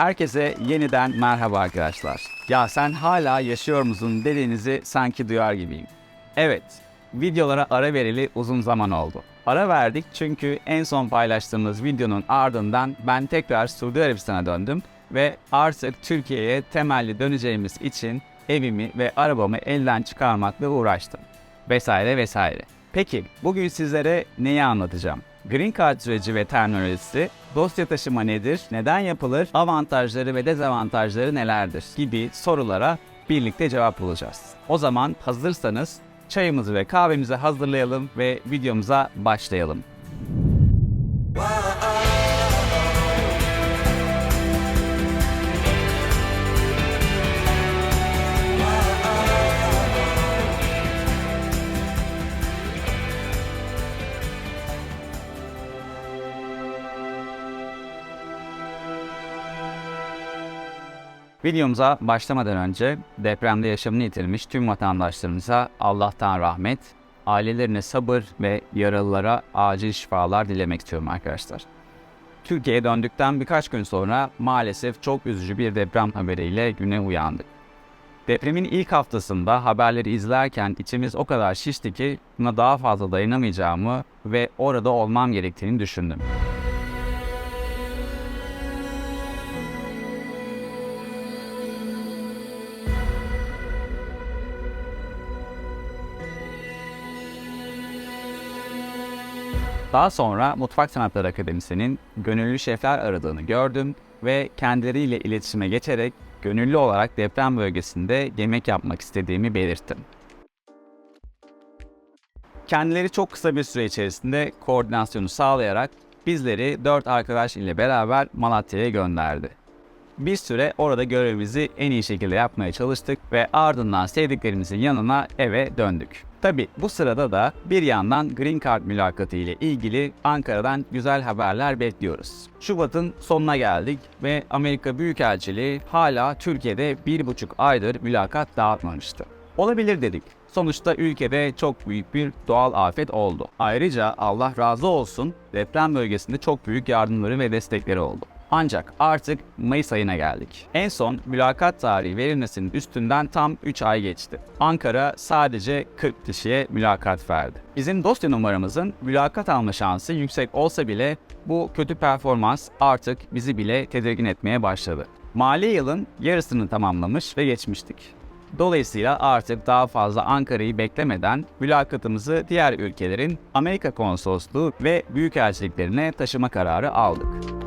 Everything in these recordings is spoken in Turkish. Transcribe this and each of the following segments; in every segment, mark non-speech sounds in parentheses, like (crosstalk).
Herkese yeniden merhaba arkadaşlar. Ya sen hala yaşıyor musun dediğinizi sanki duyar gibiyim. Evet, videolara ara vereli uzun zaman oldu. Ara verdik çünkü en son paylaştığımız videonun ardından ben tekrar Suudi Arabistan'a döndüm ve artık Türkiye'ye temelli döneceğimiz için evimi ve arabamı elden çıkarmakla uğraştım. Vesaire vesaire. Peki bugün sizlere neyi anlatacağım? Green Card süreci ve terminolojisi, dosya taşıma nedir, neden yapılır, avantajları ve dezavantajları nelerdir gibi sorulara birlikte cevap bulacağız. O zaman hazırsanız çayımızı ve kahvemizi hazırlayalım ve videomuza başlayalım. Videomuza başlamadan önce depremde yaşamını yitirmiş tüm vatandaşlarımıza Allah'tan rahmet, ailelerine sabır ve yaralılara acil şifalar dilemek istiyorum arkadaşlar. Türkiye'ye döndükten birkaç gün sonra maalesef çok üzücü bir deprem haberiyle güne uyandık. Depremin ilk haftasında haberleri izlerken içimiz o kadar şişti ki buna daha fazla dayanamayacağımı ve orada olmam gerektiğini düşündüm. Daha sonra Mutfak Sanatları Akademisi'nin gönüllü şefler aradığını gördüm ve kendileriyle iletişime geçerek gönüllü olarak deprem bölgesinde yemek yapmak istediğimi belirttim. Kendileri çok kısa bir süre içerisinde koordinasyonu sağlayarak bizleri 4 arkadaş ile beraber Malatya'ya gönderdi. Bir süre orada görevimizi en iyi şekilde yapmaya çalıştık ve ardından sevdiklerimizin yanına eve döndük. Tabi bu sırada da bir yandan Green Card mülakatı ile ilgili Ankara'dan güzel haberler bekliyoruz. Şubat'ın sonuna geldik ve Amerika Büyükelçiliği hala Türkiye'de bir buçuk aydır mülakat dağıtmamıştı. Olabilir dedik. Sonuçta ülkede çok büyük bir doğal afet oldu. Ayrıca Allah razı olsun deprem bölgesinde çok büyük yardımları ve destekleri oldu. Ancak artık Mayıs ayına geldik. En son mülakat tarihi verilmesinin üstünden tam 3 ay geçti. Ankara sadece 40 kişiye mülakat verdi. Bizim dosya numaramızın mülakat alma şansı yüksek olsa bile bu kötü performans artık bizi bile tedirgin etmeye başladı. Mali yılın yarısını tamamlamış ve geçmiştik. Dolayısıyla artık daha fazla Ankara'yı beklemeden mülakatımızı diğer ülkelerin Amerika konsolosluğu ve büyükelçiliklerine taşıma kararı aldık.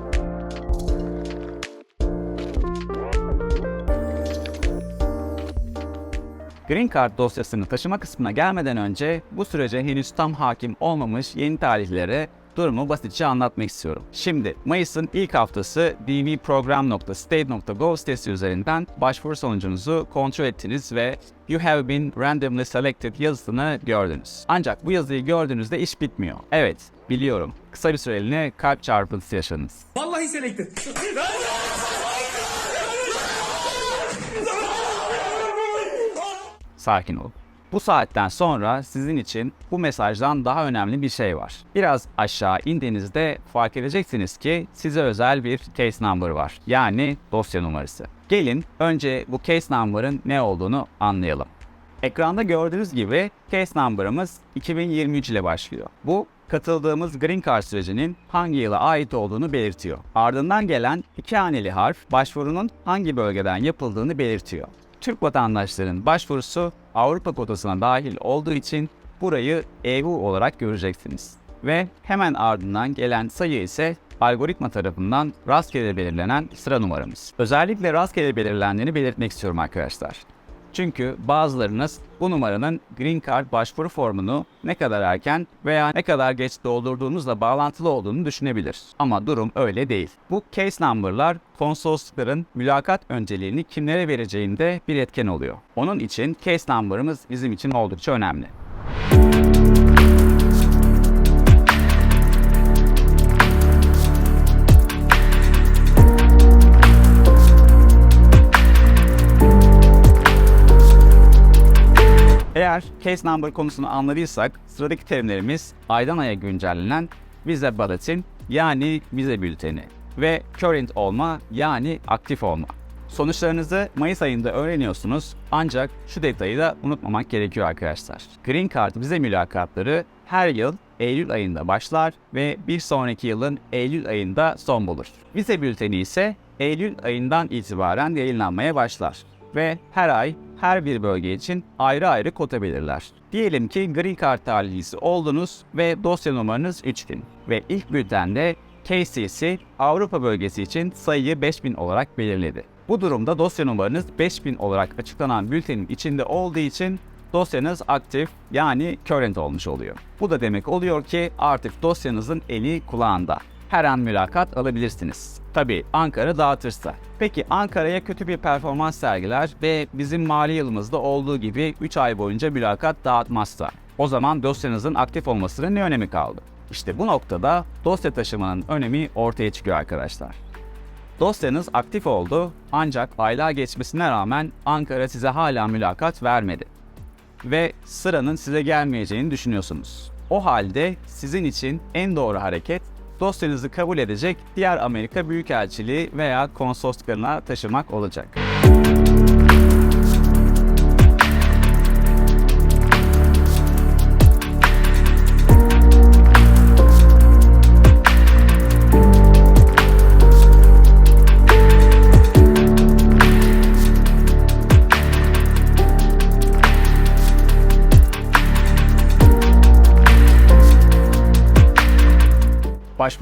Green Card dosyasını taşıma kısmına gelmeden önce bu sürece henüz tam hakim olmamış yeni tarihlere durumu basitçe anlatmak istiyorum. Şimdi Mayıs'ın ilk haftası dvprogram.state.gov sitesi üzerinden başvuru sonucunuzu kontrol ettiniz ve You have been randomly selected yazısını gördünüz. Ancak bu yazıyı gördüğünüzde iş bitmiyor. Evet, biliyorum. Kısa bir süreliğine kalp çarpıntısı yaşadınız. Vallahi selected. (laughs) Sakin olun. Bu saatten sonra sizin için bu mesajdan daha önemli bir şey var. Biraz aşağı indiğinizde fark edeceksiniz ki size özel bir case number var. Yani dosya numarası. Gelin önce bu case number'ın ne olduğunu anlayalım. Ekranda gördüğünüz gibi case number'ımız 2023 ile başlıyor. Bu katıldığımız Green Card sürecinin hangi yıla ait olduğunu belirtiyor. Ardından gelen iki haneli harf başvurunun hangi bölgeden yapıldığını belirtiyor. Türk vatandaşların başvurusu Avrupa kotasına dahil olduğu için burayı EU olarak göreceksiniz. Ve hemen ardından gelen sayı ise algoritma tarafından rastgele belirlenen sıra numaramız. Özellikle rastgele belirlendiğini belirtmek istiyorum arkadaşlar. Çünkü bazılarınız bu numaranın Green Card başvuru formunu ne kadar erken veya ne kadar geç doldurduğunuzla bağlantılı olduğunu düşünebilir. Ama durum öyle değil. Bu case number'lar konsoloslukların mülakat önceliğini kimlere vereceğinde bir etken oluyor. Onun için case number'ımız bizim için oldukça önemli. Eğer case number konusunu anladıysak sıradaki terimlerimiz aydan aya güncellenen vize bulletin yani vize bülteni, ve current olma yani aktif olma. Sonuçlarınızı Mayıs ayında öğreniyorsunuz ancak şu detayı da unutmamak gerekiyor arkadaşlar. Green Card vize mülakatları her yıl Eylül ayında başlar ve bir sonraki yılın Eylül ayında son bulur. Vize bülteni ise Eylül ayından itibaren yayınlanmaya başlar ve her ay her bir bölge için ayrı ayrı kota belirler. Diyelim ki Green Card talihlisi oldunuz ve dosya numaranız 3000 ve ilk bültende KCC Avrupa bölgesi için sayıyı 5000 olarak belirledi. Bu durumda dosya numaranız 5000 olarak açıklanan bültenin içinde olduğu için dosyanız aktif yani current olmuş oluyor. Bu da demek oluyor ki artık dosyanızın eli kulağında. Her an mülakat alabilirsiniz. Tabi Ankara dağıtırsa. Peki Ankara'ya kötü bir performans sergiler ve bizim mali yılımızda olduğu gibi 3 ay boyunca mülakat dağıtmazsa o zaman dosyanızın aktif olmasının ne önemi kaldı? İşte bu noktada dosya taşımanın önemi ortaya çıkıyor arkadaşlar. Dosyanız aktif oldu ancak aylar geçmesine rağmen Ankara size hala mülakat vermedi. Ve sıranın size gelmeyeceğini düşünüyorsunuz. O halde sizin için en doğru hareket dosyanızı kabul edecek diğer Amerika Büyükelçiliği veya konsolosluklarına taşımak olacak.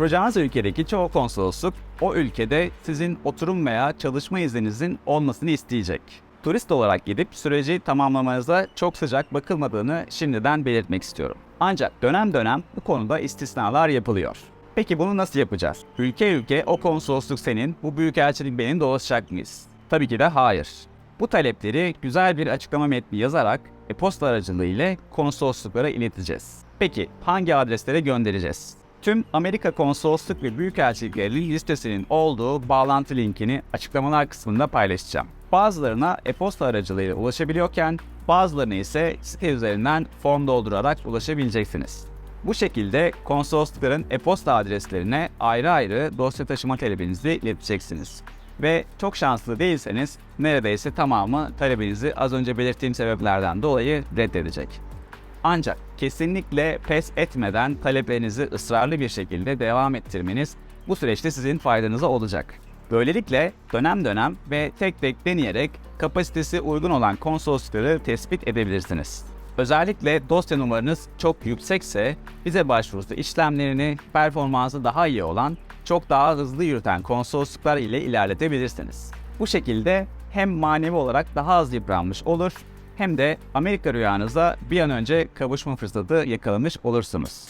Başvuracağınız ülkedeki çoğu konsolosluk o ülkede sizin oturum veya çalışma izninizin olmasını isteyecek. Turist olarak gidip süreci tamamlamanıza çok sıcak bakılmadığını şimdiden belirtmek istiyorum. Ancak dönem dönem bu konuda istisnalar yapılıyor. Peki bunu nasıl yapacağız? Ülke ülke o konsolosluk senin, bu büyükelçilik benim dolaşacak mıyız? Tabii ki de hayır. Bu talepleri güzel bir açıklama metni yazarak e-posta aracılığıyla konsolosluklara ileteceğiz. Peki hangi adreslere göndereceğiz? Tüm Amerika konsolosluk ve büyükelçilikleri listesinin olduğu bağlantı linkini açıklamalar kısmında paylaşacağım. Bazılarına e-posta aracılığıyla ulaşabiliyorken bazılarına ise site üzerinden form doldurarak ulaşabileceksiniz. Bu şekilde konsoloslukların e-posta adreslerine ayrı ayrı dosya taşıma talebinizi ileteceksiniz. Ve çok şanslı değilseniz neredeyse tamamı talebinizi az önce belirttiğim sebeplerden dolayı reddedecek. Ancak kesinlikle pes etmeden taleplerinizi ısrarlı bir şekilde devam ettirmeniz bu süreçte sizin faydanıza olacak. Böylelikle dönem dönem ve tek tek deneyerek kapasitesi uygun olan konsoloslukları tespit edebilirsiniz. Özellikle dosya numaranız çok yüksekse vize başvurusu işlemlerini performansı daha iyi olan, çok daha hızlı yürüten konsolosluklar ile ilerletebilirsiniz. Bu şekilde hem manevi olarak daha az yıpranmış olur hem de Amerika rüyanıza bir an önce kavuşma fırsatı yakalamış olursunuz.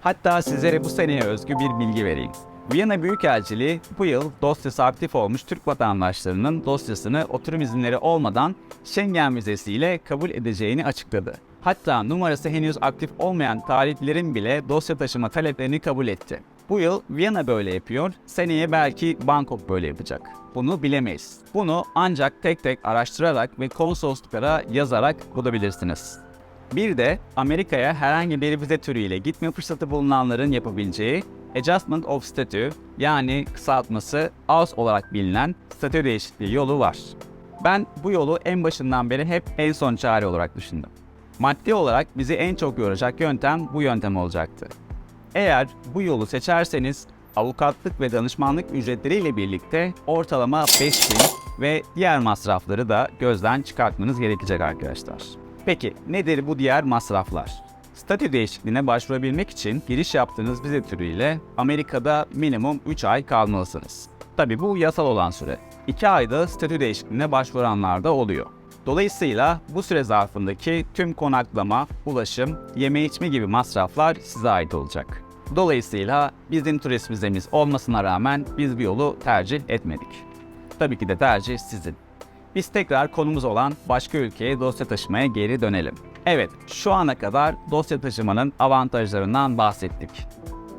Hatta sizlere bu seneye özgü bir bilgi vereyim. Viyana Büyükelçiliği bu yıl dosyası aktif olmuş Türk vatandaşlarının dosyasını oturum izinleri olmadan Schengen vizesiyle kabul edeceğini açıkladı. Hatta numarası henüz aktif olmayan tarihlerin bile dosya taşıma taleplerini kabul etti. Bu yıl Viyana böyle yapıyor, seneye belki Bangkok böyle yapacak. Bunu bilemeyiz. Bunu ancak tek tek araştırarak ve konsolosluklara yazarak bulabilirsiniz. Bir de Amerika'ya herhangi bir vize türüyle gitme fırsatı bulunanların yapabileceği Adjustment of Statue yani kısaltması AUS olarak bilinen statü değişikliği yolu var. Ben bu yolu en başından beri hep en son çare olarak düşündüm. Maddi olarak bizi en çok yoracak yöntem bu yöntem olacaktı. Eğer bu yolu seçerseniz avukatlık ve danışmanlık ücretleriyle birlikte ortalama 5000 ve diğer masrafları da gözden çıkartmanız gerekecek arkadaşlar. Peki nedir bu diğer masraflar? Statü değişikliğine başvurabilmek için giriş yaptığınız vize türüyle Amerika'da minimum 3 ay kalmalısınız. Tabi bu yasal olan süre. 2 ayda statü değişikliğine başvuranlar da oluyor. Dolayısıyla bu süre zarfındaki tüm konaklama, ulaşım, yeme içme gibi masraflar size ait olacak. Dolayısıyla bizim turist vizemiz olmasına rağmen biz bir yolu tercih etmedik. Tabii ki de tercih sizin. Biz tekrar konumuz olan başka ülkeye dosya taşımaya geri dönelim. Evet, şu ana kadar dosya taşımanın avantajlarından bahsettik.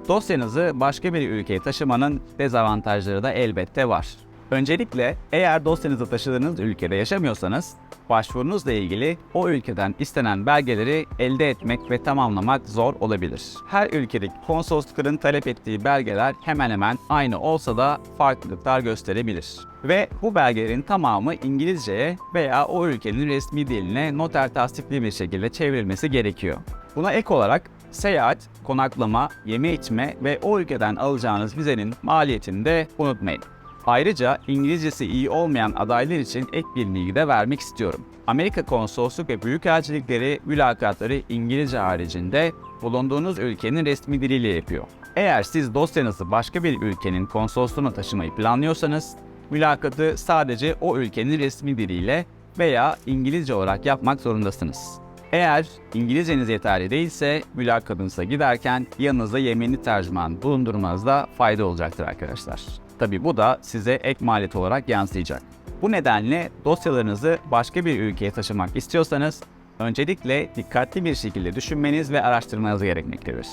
Dosyanızı başka bir ülkeye taşımanın dezavantajları da elbette var. Öncelikle eğer dosyanızı taşıdığınız ülkede yaşamıyorsanız başvurunuzla ilgili o ülkeden istenen belgeleri elde etmek ve tamamlamak zor olabilir. Her ülkedeki konsoloslukların talep ettiği belgeler hemen hemen aynı olsa da farklılıklar gösterebilir. Ve bu belgelerin tamamı İngilizceye veya o ülkenin resmi diline noter tasdikli bir şekilde çevrilmesi gerekiyor. Buna ek olarak seyahat, konaklama, yeme içme ve o ülkeden alacağınız vizenin maliyetini de unutmayın. Ayrıca İngilizcesi iyi olmayan adaylar için ek bir bilgi de vermek istiyorum. Amerika konsolosluk ve büyükelçilikleri mülakatları İngilizce haricinde bulunduğunuz ülkenin resmi diliyle yapıyor. Eğer siz dosyanızı başka bir ülkenin konsolosluğuna taşımayı planlıyorsanız, mülakatı sadece o ülkenin resmi diliyle veya İngilizce olarak yapmak zorundasınız. Eğer İngilizceniz yeterli değilse mülakatınıza giderken yanınızda yeminli tercüman bulundurmanızda fayda olacaktır arkadaşlar. Tabi bu da size ek maliyet olarak yansıyacak. Bu nedenle dosyalarınızı başka bir ülkeye taşımak istiyorsanız öncelikle dikkatli bir şekilde düşünmeniz ve araştırmanız gerekmektedir.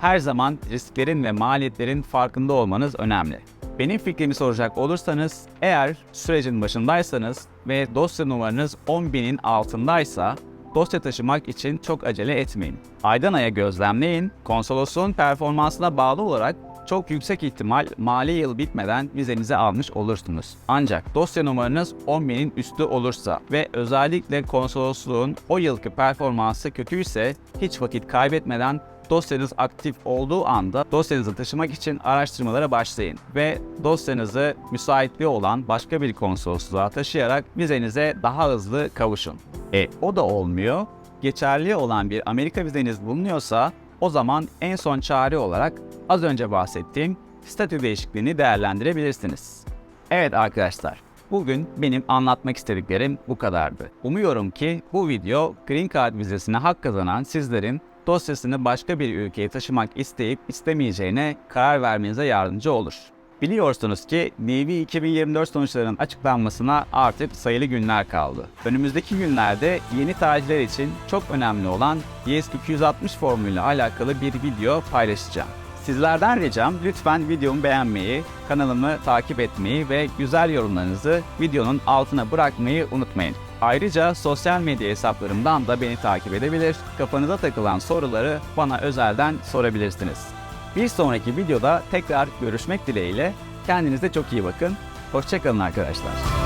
Her zaman risklerin ve maliyetlerin farkında olmanız önemli. Benim fikrimi soracak olursanız eğer sürecin başındaysanız ve dosya numaranız 10.000'in altındaysa dosya taşımak için çok acele etmeyin. Aydan aya gözlemleyin, konsolosluğun performansına bağlı olarak çok yüksek ihtimal mali yıl bitmeden vizenizi almış olursunuz. Ancak dosya numaranız 10.000'in üstü olursa ve özellikle konsolosluğun o yılki performansı kötüyse hiç vakit kaybetmeden dosyanız aktif olduğu anda dosyanızı taşımak için araştırmalara başlayın ve dosyanızı müsaitliği olan başka bir konsolosluğa taşıyarak vizenize daha hızlı kavuşun. E o da olmuyor. Geçerli olan bir Amerika vizeniz bulunuyorsa o zaman en son çare olarak az önce bahsettiğim statü değişikliğini değerlendirebilirsiniz. Evet arkadaşlar, bugün benim anlatmak istediklerim bu kadardı. Umuyorum ki bu video Green Card vizesine hak kazanan sizlerin dosyasını başka bir ülkeye taşımak isteyip istemeyeceğine karar vermenize yardımcı olur. Biliyorsunuz ki Navy 2024 sonuçlarının açıklanmasına artık sayılı günler kaldı. Önümüzdeki günlerde yeni tercihler için çok önemli olan YS260 formülüyle alakalı bir video paylaşacağım. Sizlerden ricam lütfen videomu beğenmeyi, kanalımı takip etmeyi ve güzel yorumlarınızı videonun altına bırakmayı unutmayın. Ayrıca sosyal medya hesaplarımdan da beni takip edebilir, kafanıza takılan soruları bana özelden sorabilirsiniz. Bir sonraki videoda tekrar görüşmek dileğiyle kendinize çok iyi bakın. Hoşçakalın arkadaşlar.